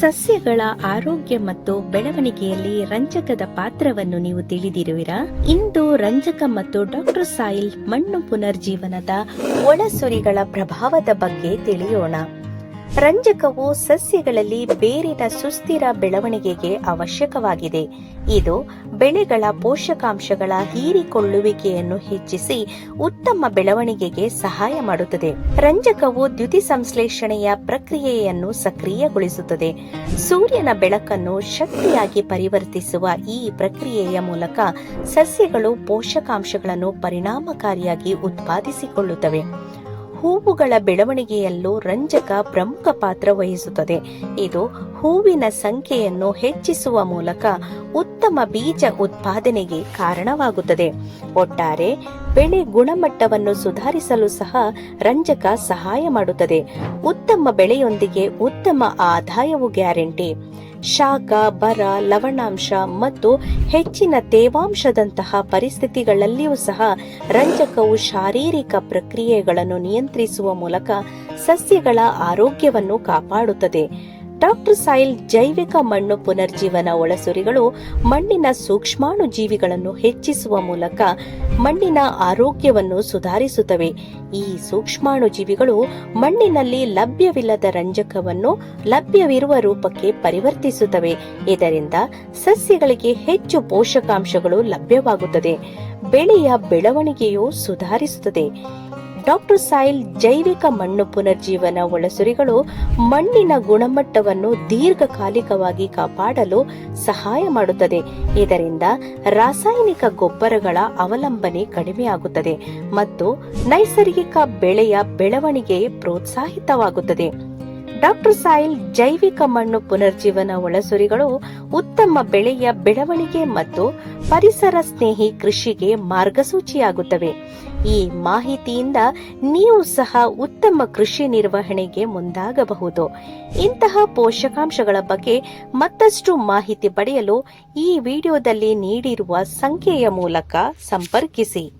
ಸಸ್ಯಗಳ ಆರೋಗ್ಯ ಮತ್ತು ಬೆಳವಣಿಗೆಯಲ್ಲಿ ರಂಜಕದ ಪಾತ್ರವನ್ನು ನೀವು ತಿಳಿದಿರುವಿರಾ? ಇಂದು ರಂಜಕ ಮತ್ತು ಡಾಕ್ಟರ್ ಸಾಯಿಲ್ ಮಣ್ಣು ಪುನರ್ಜೀವನದ ಒಳಸುರಿಗಳ ಪ್ರಭಾವದ ಬಗ್ಗೆ ತಿಳಿಯೋಣ. ರಂಜಕವು ಸಸ್ಯಗಳಲ್ಲಿ ಬೇರಿನ ಸುಸ್ಥಿರ ಬೆಳವಣಿಗೆಗೆ ಅವಶ್ಯಕವಾಗಿದೆ. ಇದು ಬೆಳೆಗಳ ಪೋಷಕಾಂಶಗಳ ಹೀರಿಕೊಳ್ಳುವಿಕೆಯನ್ನು ಹೆಚ್ಚಿಸಿ ಉತ್ತಮ ಬೆಳವಣಿಗೆಗೆ ಸಹಾಯ ಮಾಡುತ್ತದೆ. ರಂಜಕವು ದ್ಯುತಿ ಸಂಶ್ಲೇಷಣೆಯ ಪ್ರಕ್ರಿಯೆಯನ್ನು ಸಕ್ರಿಯಗೊಳಿಸುತ್ತದೆ. ಸೂರ್ಯನ ಬೆಳಕನ್ನು ಶಕ್ತಿಯಾಗಿ ಪರಿವರ್ತಿಸುವ ಈ ಪ್ರಕ್ರಿಯೆಯ ಮೂಲಕ ಸಸ್ಯಗಳು ಪೋಷಕಾಂಶಗಳನ್ನು ಪರಿಣಾಮಕಾರಿಯಾಗಿ ಉತ್ಪಾದಿಸಿಕೊಳ್ಳುತ್ತವೆ. ಹೂವುಗಳ ಬೆಳವಣಿಗೆಯಲ್ಲೂ ರಂಜಕ ಪ್ರಮುಖ ಪಾತ್ರ ವಹಿಸುತ್ತದೆ. ಇದು ಹೂವಿನ ಸಂಖ್ಯೆಯನ್ನು ಹೆಚ್ಚಿಸುವ ಮೂಲಕ ಉತ್ತಮ ಬೀಜ ಉತ್ಪಾದನೆಗೆ ಕಾರಣವಾಗುತ್ತದೆ. ಒಟ್ಟಾರೆ, ಬೆಳೆ ಗುಣಮಟ್ಟವನ್ನು ಸುಧಾರಿಸಲು ಸಹ ರಂಜಕ ಸಹಾಯ ಮಾಡುತ್ತದೆ. ಉತ್ತಮ ಬೆಳೆಯೊಂದಿಗೆ ಉತ್ತಮ ಆದಾಯವು ಗ್ಯಾರಂಟಿ. ಶಾಖ, ಬರ, ಲವಣಾಂಶ ಮತ್ತು ಹೆಚ್ಚಿನ ತೇವಾಂಶದಂತಹ ಪರಿಸ್ಥಿತಿಗಳಲ್ಲಿಯೂ ಸಹ ರಂಜಕವು ಶಾರೀರಿಕ ಪ್ರಕ್ರಿಯೆಗಳನ್ನು ನಿಯಂತ್ರಿಸುವ ಮೂಲಕ ಸಸ್ಯಗಳ ಆರೋಗ್ಯವನ್ನು ಕಾಪಾಡುತ್ತದೆ. ಡಾಕ್ಟರ್ ಸಾಯಿಲ್ ಜೈವಿಕ ಮಣ್ಣು ಪುನರ್ಜೀವನ ಒಳಸುರಿಗಳು ಮಣ್ಣಿನ ಸೂಕ್ಷ್ಮಾಣು ಜೀವಿಗಳನ್ನು ಹೆಚ್ಚಿಸುವ ಮೂಲಕ ಮಣ್ಣಿನ ಆರೋಗ್ಯವನ್ನು ಸುಧಾರಿಸುತ್ತವೆ. ಈ ಸೂಕ್ಷ್ಮಾಣು ಜೀವಿಗಳು ಮಣ್ಣಿನಲ್ಲಿ ಲಭ್ಯವಿಲ್ಲದ ರಂಜಕವನ್ನು ಲಭ್ಯವಿರುವ ರೂಪಕ್ಕೆ ಪರಿವರ್ತಿಸುತ್ತವೆ. ಇದರಿಂದ ಸಸ್ಯಗಳಿಗೆ ಹೆಚ್ಚು ಪೋಷಕಾಂಶಗಳು ಲಭ್ಯವಾಗುತ್ತದೆ. ಬೆಳೆಯ ಬೆಳವಣಿಗೆಯು ಸುಧಾರಿಸುತ್ತದೆ. ಡಾಕ್ಟರ್ ಸಾಯಿಲ್ ಜೈವಿಕ ಮಣ್ಣು ಪುನರ್ಜೀವನ ಒಳಸುರಿಗಳು ಮಣ್ಣಿನ ಗುಣಮಟ್ಟವನ್ನು ದೀರ್ಘಕಾಲಿಕವಾಗಿ ಕಾಪಾಡಲು ಸಹಾಯ ಮಾಡುತ್ತದೆ. ಇದರಿಂದ ರಾಸಾಯನಿಕ ಗೊಬ್ಬರಗಳ ಅವಲಂಬನೆ ಕಡಿಮೆಯಾಗುತ್ತದೆ ಮತ್ತು ನೈಸರ್ಗಿಕ ಬೆಳೆಯ ಬೆಳವಣಿಗೆ ಪ್ರೋತ್ಸಾಹಿತವಾಗುತ್ತದೆ. ಡಾಕ್ಟರ್ ಸಾಯಿಲ್ ಜೈವಿಕ ಮಣ್ಣು ಪುನರ್ಜೀವನ ಒಳಸುರಿಗಳು ಉತ್ತಮ ಬೆಳೆಯ ಬೆಳವಣಿಗೆ ಮತ್ತು ಪರಿಸರ ಸ್ನೇಹಿ ಕೃಷಿಗೆ ಮಾರ್ಗಸೂಚಿಯಾಗುತ್ತವೆ. ಈ ಮಾಹಿತಿಯಿಂದ ನೀವು ಸಹ ಉತ್ತಮ ಕೃಷಿ ನಿರ್ವಹಣೆಗೆ ಮುಂದಾಗಬಹುದು. ಇಂತಹ ಪೋಷಕಾಂಶಗಳ ಬಗ್ಗೆ ಮತ್ತಷ್ಟು ಮಾಹಿತಿ ಪಡೆಯಲು ಈ ವಿಡಿಯೋದಲ್ಲಿ ನೀಡಿರುವ ಸಂಖ್ಯೆಯ ಮೂಲಕ ಸಂಪರ್ಕಿಸಿ.